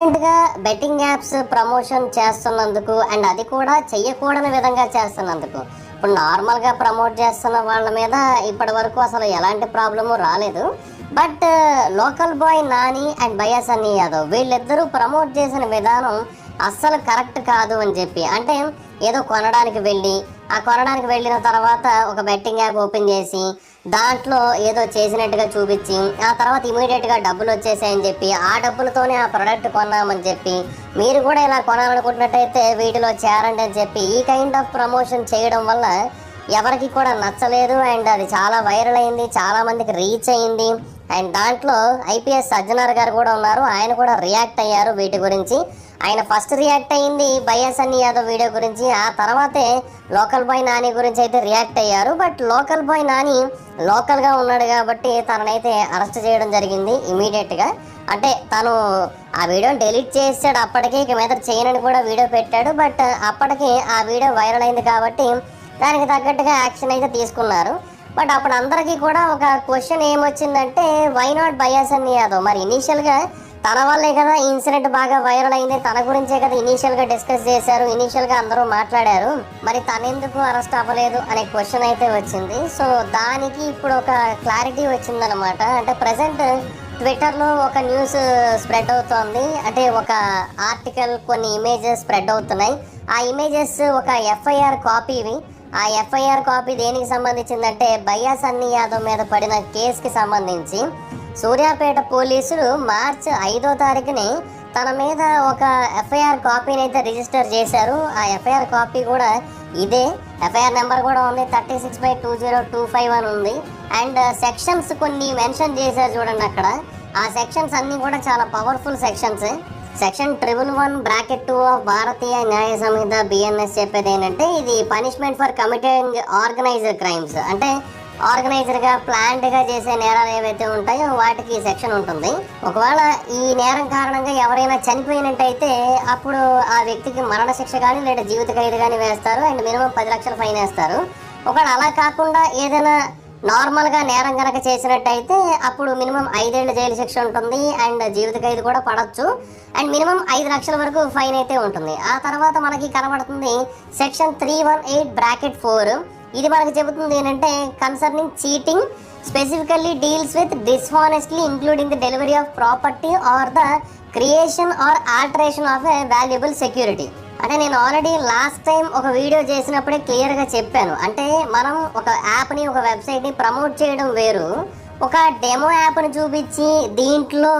గా betting apps promotion చేస్తున్నందుకు and అది కూడా చెయ్యకూడని విధంగా చేస్తున్నందుకు. ఇప్పుడు నార్మల్గా ప్రమోట్ చేస్తున్న వాళ్ళ మీద ఇప్పటి వరకు అసలు ఎలాంటి ప్రాబ్లము రాలేదు. But local boy Nani and bias అని యాదవ్ వీళ్ళిద్దరూ ప్రమోట్ చేసిన విధానం అస్సలు కరెక్ట్ కాదు అని చెప్పి. అంటే ఏదో కొనడానికి వెళ్ళి ఆ కొనడానికి వెళ్ళిన తర్వాత ఒక బెట్టింగ్ యాప్ ఓపెన్ చేసి దాంట్లో ఏదో చేసినట్టుగా చూపించి ఆ తర్వాత ఇమీడియట్గా డబ్బులు వచ్చేసాయని చెప్పి ఆ డబ్బులతోనే ఆ ప్రోడక్ట్ కొన్నామని చెప్పి మీరు కూడా ఇలా కొనాలనుకుంటున్నట్టయితే వీటిలో చేరండి అని చెప్పి ఈ కైండ్ ఆఫ్ ప్రమోషన్ చేయడం వల్ల ఎవరికి కూడా నచ్చలేదు. అండ్ అది చాలా వైరల్ అయింది చాలామందికి రీచ్ అయింది. అండ్ దాంట్లో ఐపీఎస్ సజ్జనార్ గారు కూడా ఉన్నారు. ఆయన కూడా రియాక్ట్ అయ్యారు వీటి గురించి. ఆయన ఫస్ట్ రియాక్ట్ అయింది బైఎస్ యాదవ్ వీడియో గురించి. ఆ తర్వాతే లోకల్ బాయ్ నాని గురించి అయితే రియాక్ట్ అయ్యారు. బట్ లోకల్ బాయ్ నాని లోకల్గా ఉన్నాడు కాబట్టి తననైతే అరెస్ట్ చేయడం జరిగింది ఇమీడియట్గా అంటే తను ఆ వీడియోని డెలీట్ చేసాడు అప్పటికే ఇక మీద చేయనని కూడా వీడియో పెట్టాడు. బట్ అప్పటికి ఆ వీడియో వైరల్ అయింది కాబట్టి దానికి తగ్గట్టుగా యాక్షన్ అయితే తీసుకున్నారు. బట్ అప్పుడు అందరికీ కూడా ఒక క్వశ్చన్ ఏమొచ్చిందంటే వై నాట్ బయాస్ యాదవ్? మరి ఇనీషియల్గా తన వల్లే కదా ఇన్సిడెంట్ బాగా వైరల్ అయింది. తన గురించే కదా ఇనీషియల్గా డిస్కస్ చేశారు. ఇనీషియల్గా అందరూ మాట్లాడారు. మరి తనెందుకు అరెస్ట్ అవ్వలేదు అనే క్వశ్చన్ అయితే వచ్చింది. సో దానికి ఇప్పుడు ఒక క్లారిటీ వచ్చిందనమాట అంటే ప్రజెంట్ ట్విట్టర్లో ఒక న్యూస్ స్ప్రెడ్ అవుతోంది. అంటే ఒక ఆర్టికల్ కొన్ని ఇమేజెస్ స్ప్రెడ్ అవుతున్నాయి. ఆ ఇమేజెస్ ఒక ఎఫ్ఐఆర్ కాపీవి ఆ ఎఫ్ఐఆర్ కాపీ దేనికి సంబంధించిందంటే బయ్యా సన్నీ యాదవ్ మీద పడిన కేసుకి సంబంధించి. సూర్యాపేట పోలీసులు మార్చ్ ఐదో తారీఖుని తన మీద ఒక ఎఫ్ఐఆర్ కాపీని అయితే రిజిస్టర్ చేశారు. ఆ ఎఫ్ఐఆర్ కాపీ కూడా ఇదే. ఎఫ్ఐఆర్ నెంబర్ కూడా ఉంది thirty six by two zero two five అని ఉంది. అండ్ సెక్షన్స్ కొన్ని మెన్షన్ చేశారు చూడండి అక్కడ. ఆ సెక్షన్స్ అన్నీ కూడా చాలా powerful sections. Section triple one bracket two of Bharatiya Nyaya Sanhita BNS చెప్పేది ఏంటంటే ఇది punishment for committing organised crimes. అంటే ఆర్గనైజర్గా ప్లాంట్గా చేసే నేరాలు ఏవైతే ఉంటాయో వాటికి సెక్షన్ ఉంటుంది. ఒకవేళ ఈ నేరం కారణంగా ఎవరైనా చనిపోయినట్టయితే అప్పుడు ఆ వ్యక్తికి మరణ శిక్ష కానీ లేదా జీవిత ఖైదు కానీ వేస్తారు. అండ్ మినిమం పది లక్షల ఫైన్ వేస్తారు. ఒకవేళ అలా కాకుండా ఏదైనా నార్మల్గా నేరం కనుక చేసినట్టయితే అప్పుడు మినిమం ఐదేళ్ళ జైలు శిక్ష ఉంటుంది. అండ్ జీవిత ఖైదు కూడా పడవచ్చు అండ్ మినిమం ఐదు లక్షల వరకు ఫైన్ అయితే ఉంటుంది. ఆ తర్వాత మనకి కనబడుతుంది section three one eight bracket four. ఇది మనకు చెబుతుంది ఏంటంటే concerning cheating specifically deals with dishonestly including the delivery of property or the creation or alteration of a valuable security అంటే నేను ఆల్రెడీ లాస్ట్ టైం ఒక వీడియో చేసినప్పుడే క్లియర్గా చెప్పాను. అంటే మనం ఒక యాప్ని ఒక వెబ్సైట్ని ప్రమోట్ చేయడం వేరు. ఒక డెమో యాప్ని చూపించి దీంట్లో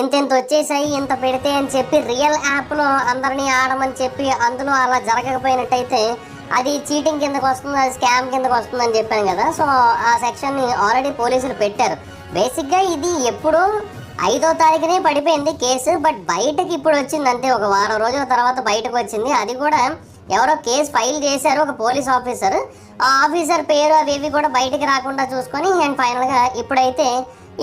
ఇంత ఇంత వచ్చేసాయి ఇంత పెడితే అని చెప్పి రియల్ యాప్లో అందరినీ ఆడమని చెప్పి అందులో అలా జరగకపోయినట్టయితే అది చీటింగ్ కిందకు వస్తుంది అది స్కామ్ కిందకు వస్తుంది అని చెప్పాను కదా. సో ఆ సెక్షన్ని ఆల్రెడీ పోలీసులు పెట్టారు. బేసిక్గా ఇది ఎప్పుడు ఐదో తారీఖునే పడిపోయింది కేసు బట్ బయటకి ఇప్పుడు వచ్చింది అంతే. ఒక వారం రోజుల తర్వాత బయటకు వచ్చింది. అది కూడా ఎవరో కేసు ఫైల్ చేశారు ఒక పోలీస్ ఆఫీసర్ ఆ ఆఫీసర్ పేరు అవి ఇవి కూడా బయటికి రాకుండా చూసుకొని అండ్ ఫైనల్గా ఇప్పుడైతే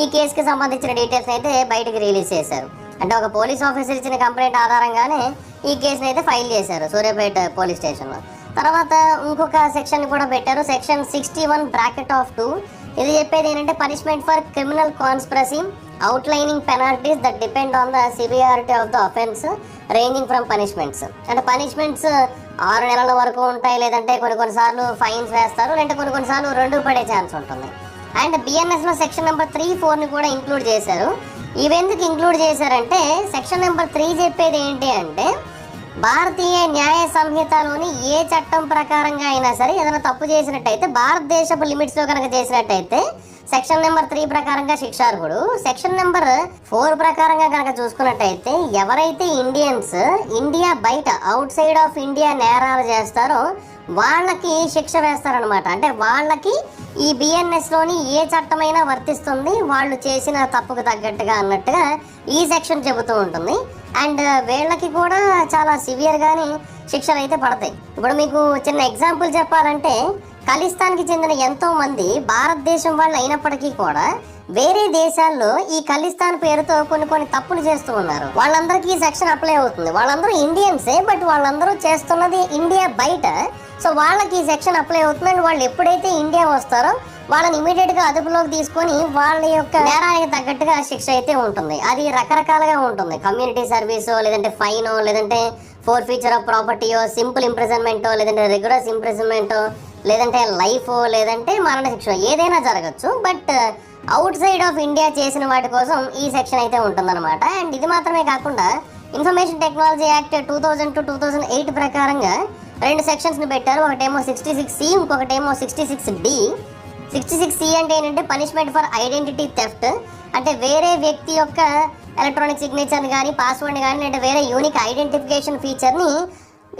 ఈ కేసుకి సంబంధించిన డీటెయిల్స్ అయితే బయటకు రిలీజ్ చేశారు. అంటే ఒక పోలీస్ ఆఫీసర్ ఇచ్చిన కంప్లైంట్ ఆధారంగానే ఈ కేసుని అయితే ఫైల్ చేశారు సూర్యాపేట పోలీస్ స్టేషన్లో. తర్వాత ఇంకొక సెక్షన్ కూడా పెట్టారు. Section sixty one bracket of two. ఇది చెప్పేది ఏంటంటే punishment for criminal conspiracy outlining penalties that depend on the severity of the offence ranging from punishments అంటే పనిష్మెంట్స్ ఆరు నెలల వరకు ఉంటాయి లేదంటే కొన్ని కొన్నిసార్లు ఫైన్స్ వేస్తారు లేదంటే కొన్ని కొన్నిసార్లు రెండు పడే ఛాన్స్ ఉంటుంది. అండ్ బిఎన్ఎస్లో సెక్షన్ నెంబర్ త్రీ ఫోర్ని కూడా ఇంక్లూడ్ చేశారు. ఇవెందుకు ఇంక్లూడ్ చేశారంటే సెక్షన్ నెంబర్ త్రీ చెప్పేది ఏంటి అంటే భారతీయ న్యాయ సంహితలోని ఏ చట్టం ప్రకారంగా అయినా సరే ఏదైనా తప్పు చేసినట్టయితే భారతదేశపు లిమిట్స్లో కనుక చేసినట్టయితే సెక్షన్ నెంబర్ త్రీ ప్రకారంగా శిక్షార్హుడు. సెక్షన్ నెంబర్ ఫోర్ ప్రకారంగా కనుక చూసుకున్నట్టయితే ఎవరైతే ఇండియన్స్ ఇండియా బయట అవుట్ సైడ్ ఆఫ్ ఇండియా నేరాలు చేస్తారో వాళ్ళకి శిక్ష వేస్తారనమాట అంటే వాళ్ళకి ఈ బిఎన్ఎస్లోని ఏ చట్టమైనా వర్తిస్తుంది వాళ్ళు చేసిన తప్పుకు తగ్గట్టుగా అన్నట్టుగా ఈ సెక్షన్ చెబుతూ ఉంటుంది. అండ్ వీళ్ళకి కూడా చాలా సివియర్గానే శిక్షలు అయితే పడతాయి. ఇప్పుడు మీకు చిన్న ఎగ్జాంపుల్ చెప్పాలంటే ఖలిస్తాన్కి చెందిన ఎంతోమంది భారతదేశం వాళ్ళు అయినప్పటికీ కూడా వేరే దేశాల్లో ఈ ఖలిస్తాన్ పేరుతో కొన్ని కొన్ని తప్పులు చేస్తూ ఉన్నారు. వాళ్ళందరికీ ఈ సెక్షన్ అప్లై అవుతుంది. వాళ్ళందరూ ఇండియన్సే బట్ వాళ్ళందరూ చేస్తున్నది ఇండియా బయట. సో వాళ్ళకి ఈ సెక్షన్ అప్లై అవుతుంది అండ్ వాళ్ళు ఎప్పుడైతే ఇండియా వస్తారో వాళ్ళని ఇమీడియట్గా అదుపులోకి తీసుకొని వాళ్ళ యొక్క నేరానికి తగ్గట్టుగా శిక్ష అయితే ఉంటుంది. అది రకరకాలుగా ఉంటుంది. కమ్యూనిటీ సర్వీస్ లేదంటే ఫైన్ లేదంటే ఫోర్ ఫీచర్ ఆఫ్ ప్రాపర్టీయో సింపుల్ ఇంప్రిజన్మెంట్ లేదంటే రెగ్యులర్ ఇంప్రిజన్మెంట్ లేదంటే లైఫ్ లేదంటే మరణ శిక్ష ఏదైనా జరగచ్చు. But outside of India చేసిన వాటి కోసం ఈ సెక్షన్ అయితే ఉంటుందన్నమాట. అండ్ ఇది మాత్రమే కాకుండా information technology act two thousand to two thousand eight ప్రకారంగా రెండు సెక్షన్స్ని పెట్టారు. ఒకటేమో sixty six C ఇంకొకటేమో sixty six D. Sixty six C అంటే ఏంటంటే పనిష్మెంట్ ఫర్ ఐడెంటిటీ థెఫ్ట్ అంటే వేరే వ్యక్తి యొక్క ఎలక్ట్రానిక్ సిగ్నేచర్ని కానీ పాస్వర్డ్ని కానీ లేదా వేరే యూనిక్ ఐడెంటిఫికేషన్ ఫీచర్ని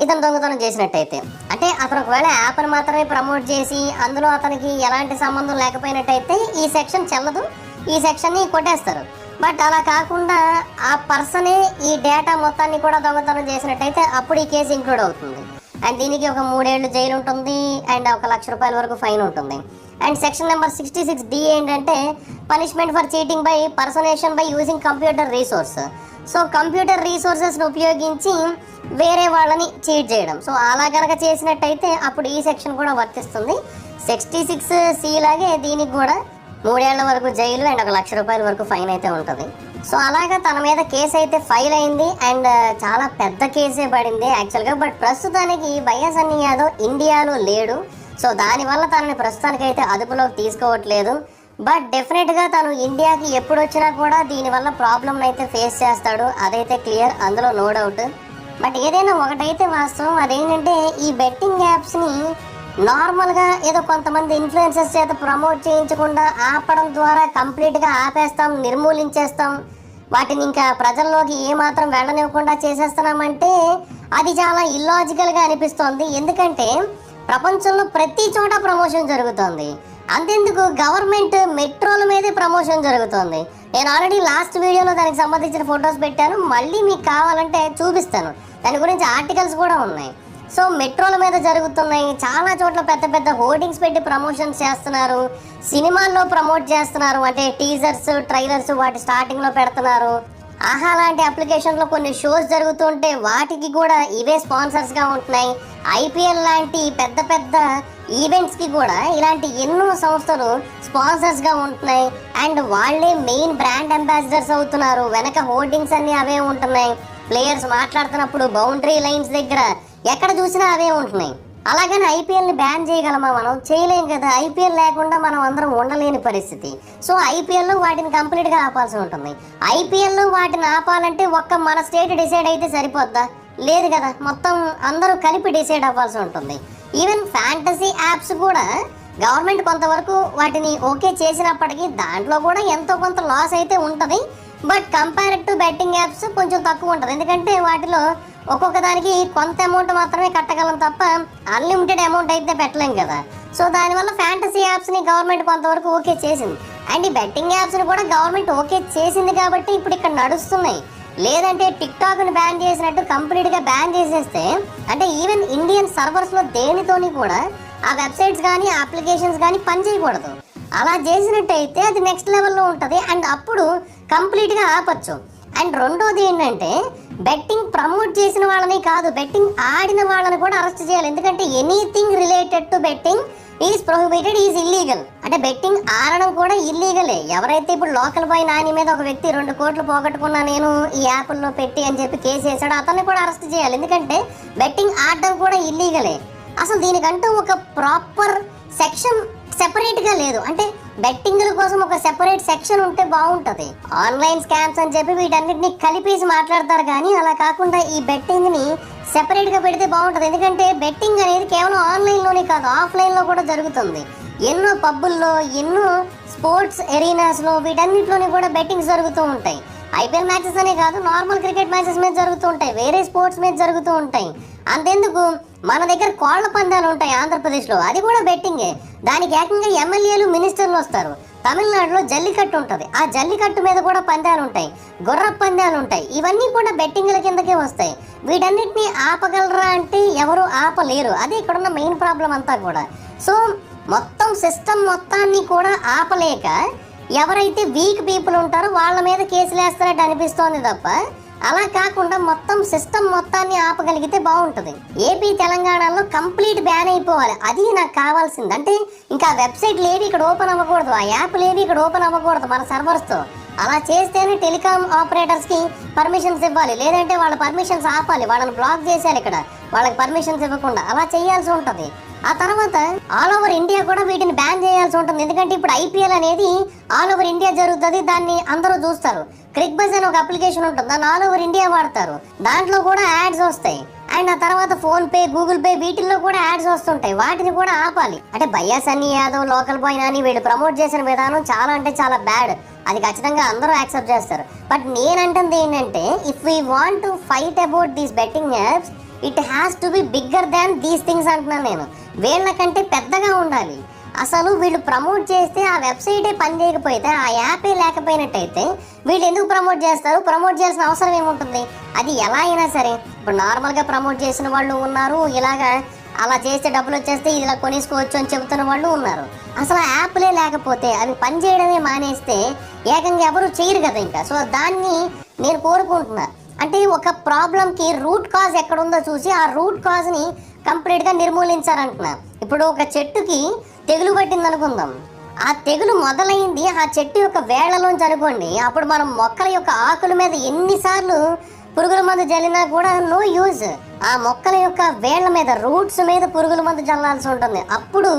ఇతను దొంగతనం చేసినట్టయితే. అంటే అతను ఒకవేళ యాప్ని మాత్రమే ప్రమోట్ చేసి అందులో అతనికి ఎలాంటి సంబంధం లేకపోయినట్టయితే ఈ సెక్షన్ చెల్లదు ఈ సెక్షన్ని కొట్టేస్తారు. బట్ అలా కాకుండా ఆ పర్సనే ఈ డేటా మొత్తాన్ని కూడా దొంగతనం చేసినట్టయితే అప్పుడు ఈ కేసు ఇంక్లూడ్ అవుతుంది. అండ్ దీనికి ఒక మూడేళ్ళు జైలు ఉంటుంది అండ్ ఒక లక్ష రూపాయల వరకు ఫైన్ ఉంటుంది. And section number sixty six D ఏంటంటే punishment for cheating by personation by using computer resource so computer రీసోర్సెస్ని ఉపయోగించి వేరే వాళ్ళని చీట్ చేయడం. సో అలా కనుక చేసినట్టయితే అప్పుడు ఈ సెక్షన్ కూడా వర్తిస్తుంది. సిక్స్టీ సిక్స్ సి లాగే దీనికి కూడా మూడేళ్ళ వరకు జైలు అండ్ ఒక లక్ష రూపాయల వరకు ఫైన్ అయితే ఉంటుంది. సో అలాగా తన మీద కేసు అయితే ఫైల్ అయింది అండ్ చాలా పెద్ద కేసే పడింది యాక్చువల్గా. బట్ ప్రస్తుతానికి వైఎస్ అన్ని యాదవ్ ఇండియాలో లేడు. సో దానివల్ల తనని ప్రస్తుతానికి అయితే అదుపులోకి తీసుకోవట్లేదు. బట్ డెఫినెట్గా తను ఇండియాకి ఎప్పుడు వచ్చినా కూడా దీనివల్ల ప్రాబ్లమ్ని అయితే ఫేస్ చేస్తాడు. అదైతే క్లియర్ అందులో నో డౌట్ బట్ ఏదైనా ఒకటైతే వాస్తవం అదేంటంటే ఈ బెట్టింగ్ యాప్స్ని నార్మల్గా ఏదో కొంతమంది ఇన్ఫ్లుయెన్సెస్ చేత ప్రమోట్ చేయించకుండా ఆపడం ద్వారా కంప్లీట్గా ఆపేస్తాం నిర్మూలించేస్తాం. వాటిని ఇంకా ప్రజల్లోకి ఏమాత్రం వెళ్ళనివ్వకుండా చేసేస్తున్నామంటే అది చాలా ఇల్లాజికల్గా అనిపిస్తోంది. ఎందుకంటే ప్రపంచంలో ప్రతి చోట ప్రమోషన్ జరుగుతోంది. అంతెందుకు గవర్నమెంట్ మెట్రోల మీదే ప్రమోషన్ జరుగుతుంది. నేను ఆల్రెడీ లాస్ట్ వీడియోలో దానికి సంబంధించిన ఫొటోస్ పెట్టాను. మళ్ళీ మీకు కావాలంటే చూపిస్తాను. దాని గురించి ఆర్టికల్స్ కూడా ఉన్నాయి. సో మెట్రోల మీద జరుగుతున్నాయి. చాలా చోట్ల పెద్ద పెద్ద హోర్డింగ్స్ పెట్టి ప్రమోషన్స్ చేస్తున్నారు. సినిమాల్లో ప్రమోట్ చేస్తున్నారు. అంటే టీజర్స్ ట్రైలర్స్ వాటి స్టార్టింగ్లో పెడుతున్నారు. ఆహా లాంటి అప్లికేషన్లో కొన్ని షోస్ జరుగుతుంటే వాటికి కూడా ఇవే స్పాన్సర్స్గా ఉంటున్నాయి. ఐపీఎల్ లాంటి పెద్ద పెద్ద ఈవెంట్స్కి కూడా ఇలాంటి ఎన్నో సంస్థలు స్పాన్సర్స్గా ఉంటున్నాయి. అండ్ వాళ్ళే మెయిన్ బ్రాండ్ అంబాసిడర్స్ అవుతున్నారు. వెనక హోర్డింగ్స్ అన్నీ అవే ఉంటున్నాయి. ప్లేయర్స్ మాట్లాడుతున్నప్పుడు బౌండరీ లైన్స్ దగ్గర ఎక్కడ చూసినా అవే ఉంటున్నాయి. అలాగని ఐపీఎల్ని బ్యాన్ చేయగలమా మనం? చేయలేం కదా. ఐపీఎల్ లేకుండా మనం అందరం ఉండలేని పరిస్థితి. సో ఐపీఎల్ వాటిని కంప్లీట్గా ఆపాల్సి ఉంటుంది. ఐపీఎల్ వాటిని ఆపాలంటే ఒక్క మన స్టేట్ డిసైడ్ అయితే సరిపోద్దా? లేదు కదా. మొత్తం అందరూ కలిపి డిసైడ్ అవ్వాల్సి ఉంటుంది. ఈవెన్ ఫ్యాంటసీ యాప్స్ కూడా గవర్నమెంట్ కొంతవరకు వాటిని ఓకే చేసినప్పటికీ దాంట్లో కూడా ఎంతో కొంత లాస్ అయితే ఉంటుంది. But compare to betting apps కొంచెం తక్కువ ఉంటుంది. ఎందుకంటే వాటిలో ఒక్కొక్క దానికి కొంత అమౌంట్ మాత్రమే కట్టగలం తప్ప అన్లిమిటెడ్ అమౌంట్ అయితే పెట్టలేం కదా. సో దానివల్ల ఫ్యాంటసీ యాప్స్ని గవర్నమెంట్ కొంతవరకు ఓకే చేసింది. అండ్ ఈ బెట్టింగ్ యాప్స్ని కూడా గవర్నమెంట్ ఓకే చేసింది కాబట్టి ఇప్పుడు ఇక్కడ నడుస్తున్నాయి. లేదంటే టిక్ టాక్ని బ్యాన్ చేసినట్టు కంప్లీట్గా బ్యాన్ చేసేస్తే అంటే ఈవెన్ ఇండియన్ సర్వర్స్లో దేనితోని కూడా ఆ వెబ్సైట్స్ కానీ అప్లికేషన్స్ కానీ పనిచేయకూడదు అలా చేసినట్టయితే అది నెక్స్ట్ లెవెల్లో ఉంటుంది. అండ్ అప్పుడు కంప్లీట్గా ఆపచ్చు. అండ్ రెండోది ఏంటంటే బెట్టింగ్ ప్రమోట్ చేసిన వాళ్ళని కాదు బెట్టింగ్ ఆడిన వాళ్ళని కూడా అరెస్ట్ చేయాలి. ఎందుకంటే anything related to betting is prohibited is illegal అంటే బెట్టింగ్ ఆడడం కూడా ఇల్లీగలే ఎవరైతే ఇప్పుడు లోకల్ బాయ్ నాని మీద ఒక వ్యక్తి రెండు కోట్లు పోగొట్టుకున్నా నేను ఈ యాప్ల్లో పెట్టి అని చెప్పి కేసు వేసాడు అతన్ని కూడా అరెస్ట్ చేయాలి. ఎందుకంటే బెట్టింగ్ ఆడడం కూడా ఇల్లీగలే అసలు దీనికంటూ ఒక ప్రాపర్ సెక్షన్ సెపరేట్గా లేదు. అంటే బెట్టింగ్ల కోసం ఒక సెపరేట్ సెక్షన్ ఉంటే బాగుంటది. ఆన్లైన్ స్కామ్స్ అని చెప్పి వీటన్నిటిని కలిపేసి మాట్లాడతారు కానీ అలా కాకుండా ఈ బెట్టింగ్ని సెపరేట్గా పెడితే బాగుంటది. ఎందుకంటే బెట్టింగ్ అనేది కేవలం ఆన్లైన్లోనే కాదు ఆఫ్లైన్లో కూడా జరుగుతుంది. ఎన్నో పబ్బుల్లో ఎన్నో స్పోర్ట్స్ ఎరీనాస్లో వీటన్నిటిలోని కూడా బెట్టింగ్స్ జరుగుతూ ఉంటాయి. ఐపీఎల్ మ్యాచెస్ అనే కాదు నార్మల్ క్రికెట్ మ్యాచెస్ మీద జరుగుతూ ఉంటాయి. వేరే స్పోర్ట్స్ మీద జరుగుతూ ఉంటాయి. అంతెందుకు? మన దగ్గర కోళ్ళ పందాలు ఉంటాయి ఆంధ్రప్రదేశ్లో. అది కూడా బెట్టింగే. దానికి ఏకంగా ఎమ్మెల్యేలు మినిస్టర్లు వస్తారు. తమిళనాడులో జల్లికట్టు ఉంటుంది. ఆ జల్లికట్టు మీద కూడా పందాలు ఉంటాయి. గుర్ర పందాలు ఉంటాయి. ఇవన్నీ కూడా బెట్టింగ్ల కిందకే వస్తాయి. వీటన్నిటిని ఆపగలరా అంటే ఎవరు ఆపలేరు. అదే ఇక్కడున్న మెయిన్ ప్రాబ్లం అంతా కూడా. సో మొత్తం సిస్టమ్ మొత్తాన్ని కూడా ఆపలేక ఎవరైతే వీక్ పీపుల్ ఉంటారో వాళ్ళ మీద కేసులు వేస్తున్నట్టు అనిపిస్తోంది తప్ప అలా కాకుండా మొత్తం సిస్టమ్ మొత్తాన్ని ఆపగలిగితే బాగుంటుంది. ఏపీ తెలంగాణలో కంప్లీట్ బ్యాన్ అయిపోవాలి. అది నాకు కావాల్సింది. అంటే ఇంకా వెబ్సైట్లు ఏవి ఇక్కడ ఓపెన్ అవ్వకూడదు? ఆ యాప్లు ఏవి ఇక్కడ ఓపెన్ అవ్వకూడదు మన సర్వర్స్తో? అలా చేస్తేనే టెలికాం ఆపరేటర్స్కి పర్మిషన్స్ ఇవ్వాలి. లేదంటే వాళ్ళ పర్మిషన్స్ ఆపాలి. వాళ్ళని బ్లాక్ చేసేయాలి ఇక్కడ. వాళ్ళకి పర్మిషన్స్ ఇవ్వకుండా. అలా చేయాల్సి ఉంటుంది. ఆ తర్వాత ఆల్ ఓవర్ ఇండియా కూడా వీటిని బ్యాన్ చేయాల్సి ఉంటుంది. ఎందుకంటే ఇప్పుడు ఐపీఎల్ అనేది ఆల్ ఓవర్ ఇండియా జరుగుతుంది. దాన్ని అందరూ చూస్తారు. క్రిక్ బజ్ అని ఒక అప్లికేషన్ ఉంటుంది. దాన్ని ఆల్ ఓవర్ ఇండియా వాడతారు. దాంట్లో కూడా యాడ్స్ వస్తాయి. అండ్ ఆ తర్వాత ఫోన్ పే గూగుల్ పే వీటిల్లో కూడా యాడ్స్ వస్తుంటాయి. వాటిని కూడా ఆపాలి. అంటే భయ్యా సన్నీ యాదవ్ లోకల్ బాయ్ అని వీళ్ళు ప్రమోట్ చేసిన విధానం చాలా అంటే చాలా బ్యాడ్ అది ఖచ్చితంగా అందరూ యాక్సెప్ట్ చేస్తారు. బట్ నేనంటుంది ఏంటంటే if we want to fight about these betting apps it has to be bigger than these things అంటున్నాను నేను. వీళ్ళకంటే పెద్దగా ఉండాలి. అసలు వీళ్ళు ప్రమోట్ చేస్తే ఆ వెబ్సైటే పని చేయకపోతే ఆ యాపే లేకపోయినట్టయితే వీళ్ళు ఎందుకు ప్రమోట్ చేస్తారు? ప్రమోట్ చేయాల్సిన అవసరం ఏముంటుంది? అది ఎలా అయినా సరే. ఇప్పుడు నార్మల్గా ప్రమోట్ చేసిన వాళ్ళు ఉన్నారు. ఇలాగా అలా చేస్తే డబ్బులు వచ్చేస్తే ఇలా కొనేసుకోవచ్చు అని చెబుతున్న వాళ్ళు ఉన్నారు. అసలు ఆ యాప్లే లేకపోతే అవి పని చేయడమే మానేస్తే ఏకంగా ఎవరు చేయరు కదా ఇంకా. సో దాన్ని నేను కోరుకుంటున్నాను అంటే ఒక ప్రాబ్లంకి రూట్ కాజ్ ఎక్కడ ఉందో చూసి ఆ రూట్ కాజ్ని కంప్లీట్గా నిర్మూలించారంటున్నా ఇప్పుడు ఒక చెట్టుకి తెగులు పట్టింది అనుకుందాం. ఆ తెగులు మొదలైంది ఆ చెట్టు యొక్క వేళ్ళలోంచి అనుకోండి. అప్పుడు మనం మొక్కల యొక్క ఆకుల మీద ఎన్నిసార్లు పురుగుల మందు జల్లినా కూడా నో యూజ్. ఆ మొక్కల యొక్క వేళ్ళ మీద రూట్స్ మీద పురుగుల మందు జల్లాల్సి ఉంటుంది. అప్పుడు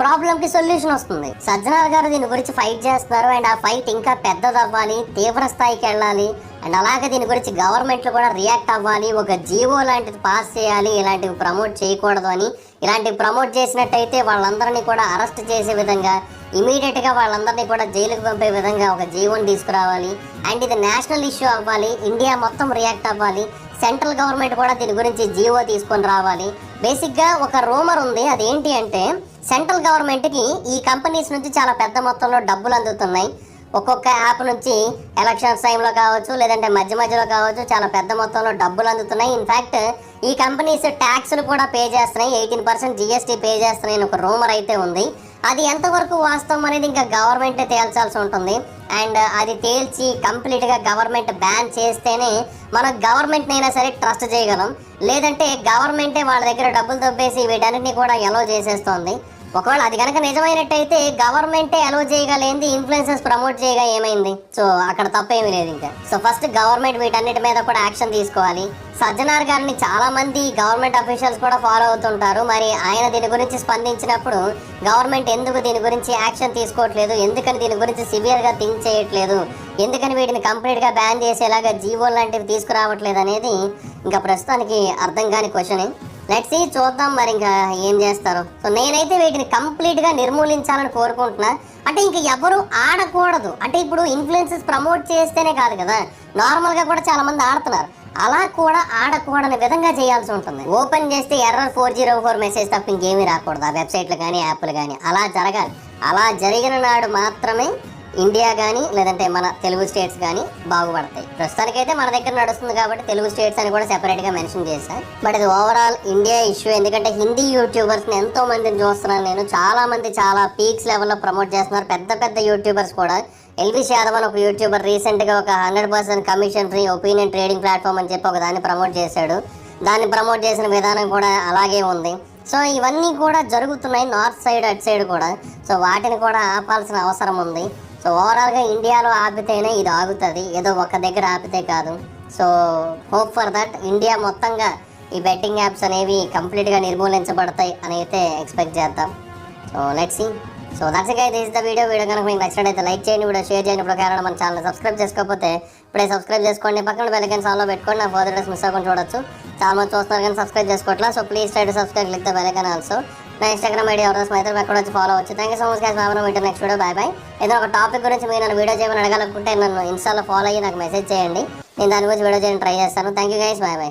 ప్రాబ్లంకి సొల్యూషన్ వస్తుంది. సజ్జనార్ గారు దీని గురించి ఫైట్ చేస్తున్నారు అండ్ ఆ ఫైట్ ఇంకా పెద్దదవ్వాలి తీవ్ర స్థాయికి వెళ్ళాలి. అండ్ అలాగే దీని గురించి గవర్నమెంట్లు కూడా రియాక్ట్ అవ్వాలి ఒక జీవో లాంటిది పాస్ చేయాలి ఇలాంటివి ప్రమోట్ చేయకూడదు అని. ఇలాంటివి ప్రమోట్ చేసినట్టయితే వాళ్ళందరినీ కూడా అరెస్ట్ చేసే విధంగా ఇమీడియట్గా వాళ్ళందరినీ కూడా జైలుకు పంపే విధంగా ఒక జీవోని తీసుకురావాలి. అండ్ ఇది నేషనల్ ఇష్యూ అవ్వాలి ఇండియా మొత్తం రియాక్ట్ అవ్వాలి. సెంట్రల్ గవర్నమెంట్ కూడా దీని గురించి జీవో తీసుకొని రావాలి. బేసిక్గా ఒక రూమర్ ఉంది అదేంటి అంటే సెంట్రల్ గవర్నమెంట్కి ఈ కంపెనీస్ నుంచి చాలా పెద్ద మొత్తంలో డబ్బులు అందుతున్నాయి. ఒక్కొక్క యాప్ నుంచి ఎలక్షన్స్ టైంలో కావచ్చు లేదంటే మధ్య మధ్యలో కావచ్చు చాలా పెద్ద మొత్తంలో డబ్బులు అందుతున్నాయి. ఇన్ఫ్యాక్ట్ ఈ కంపెనీస్ ట్యాక్స్లు కూడా పే చేస్తున్నాయి. ఎయిటీన్ పర్సెంట్ జిఎస్టీ పే చేస్తున్నాయి అని ఒక రూమర్ అయితే ఉంది. అది ఎంతవరకు వాస్తవం అనేది ఇంకా గవర్నమెంట్ తేల్చాల్సి ఉంటుంది. అండ్ uh, అది తేల్చి కంప్లీట్గా గవర్నమెంట్ బ్యాన్ చేస్తేనే మనం గవర్నమెంట్నైనా సరే ట్రస్ట్ చేయగలం. లేదంటే గవర్నమెంటే వాళ్ళ దగ్గర డబ్బులు దొబ్బేసి వీటన్నిటిని కూడా ఎలో చేసేస్తోంది. ఒకవేళ అది కనుక నిజమైనట్టయితే గవర్నమెంటే అలో చేయగలేంది ఇన్ఫ్లుయెన్సెస్ ప్రమోట్ చేయగా ఏమైంది? సో అక్కడ తప్పేమీ లేదు ఇంకా. సో ఫస్ట్ గవర్నమెంట్ వీటన్నిటి మీద కూడా యాక్షన్ తీసుకోవాలి. సజ్జనార్ గారిని చాలా మంది గవర్నమెంట్ అఫీషియల్స్ కూడా ఫాలో అవుతుంటారు. మరి ఆయన దీని గురించి స్పందించినప్పుడు గవర్నమెంట్ ఎందుకు దీని గురించి యాక్షన్ తీసుకోవట్లేదు? ఎందుకని దీని గురించి సివియర్గా థింక్ చేయట్లేదు? ఎందుకని వీటిని కంప్లీట్గా బ్యాన్ చేసేలాగా జీవో లాంటివి తీసుకురావట్లేదు అనేది ఇంకా ప్రస్తుతానికి అర్థం కాని క్వశ్చనే లెట్స్ చూద్దాం మరి ఇంకా ఏం చేస్తారు. సో నేనైతే వీటిని కంప్లీట్గా నిర్మూలించాలని కోరుకుంటున్నా. అంటే ఇంక ఎవరు ఆడకూడదు. అంటే ఇప్పుడు ఇన్ఫ్లుయెన్సెస్ ప్రమోట్ చేస్తేనే కాదు కదా. నార్మల్గా కూడా చాలా మంది ఆడుతున్నారు. అలా కూడా ఆడకూడని విధంగా చేయాల్సి ఉంటుంది. ఓపెన్ చేస్తే error four zero four message తప్ప ఇంకేమీ రాకూడదు. ఆ వెబ్సైట్లు కానీ యాప్లు కానీ. అలా జరగాలి. అలా జరిగిన నాడు మాత్రమే ఇండియా కానీ లేదంటే మన తెలుగు స్టేట్స్ కానీ బాగుపడతాయి. ప్రస్తుతానికైతే మన దగ్గర నడుస్తుంది కాబట్టి తెలుగు స్టేట్స్ అని కూడా సెపరేట్గా మెన్షన్ చేశాను బట్ ఇది ఓవరాల్ ఇండియా ఇష్యూ ఎందుకంటే హిందీ యూట్యూబర్స్ని ఎంతో మందిని చూస్తున్నాను నేను. చాలా మంది చాలా పీక్స్ లెవెల్లో ప్రమోట్ చేస్తున్నారు. పెద్ద పెద్ద యూట్యూబర్స్ కూడా. ఎల్విష్ యాదవ్ అని ఒక యూట్యూబర్ రీసెంట్గా ఒక hundred percent commission free opinion trading platform అని చెప్పి ఒక దాన్ని ప్రమోట్ చేశాడు. దాన్ని ప్రమోట్ చేసిన విధానం కూడా అలాగే ఉంది. సో ఇవన్నీ కూడా జరుగుతున్నాయి. నార్త్ సైడ్ అటు సైడ్ కూడా. సో వాటిని కూడా ఆపాల్సిన అవసరం ఉంది. సో ఓవరాల్గా ఇండియాలో ఆపితేనే ఇది ఆగుతుంది. ఏదో ఒక దగ్గర ఆపితే కాదు. So hope for that India మొత్తంగా ఈ బెట్టింగ్ యాప్స్ అనేవి కంప్లీట్గా నిర్మూలించబడతాయి అని అయితే ఎక్స్పెక్ట్ చేద్దాం. So let's see so that's guys the video video కనుక మీకు నచ్చినట్టయితే లైక్ చేయండి. వీడియో షేర్ చేయండి. ఇప్పుడు కారణం మన ఛానల్ సబ్స్క్రైబ్ చేసుకోకపోతే ఇప్పుడే సబ్స్క్రైబ్ చేసుకోండి. పక్కన బెల్లకైన్ సాల్లో పెట్టుకోండి. నా ఫోర్ డేస్ మిస్ అవ్వకుండా చూడొచ్చు. చాలా మంది చూస్తున్నారు కానీ subscribe చేసుకోవట్లా. So please try to subscribe click the bell icon also నా ఇన్స్టాగ్రామ్ ఐడి ఎవరో అయితే ఎక్కడ వచ్చి ఫాలో అవచ్చు thank you so much guys Babu meter next video bye bye ఏదో ఒక టాపిక్ గురించి మీరు నన్ను వీడియో చేయమని అడగాలనుకుంటే నన్ను ఇన్స్టాలో ఫాలో అయ్యి నాకు మెసేజ్ చేయండి. నేను దాని గురించి వీడియో చేయడం ట్రై చేస్తాను. Thank you guys bye bye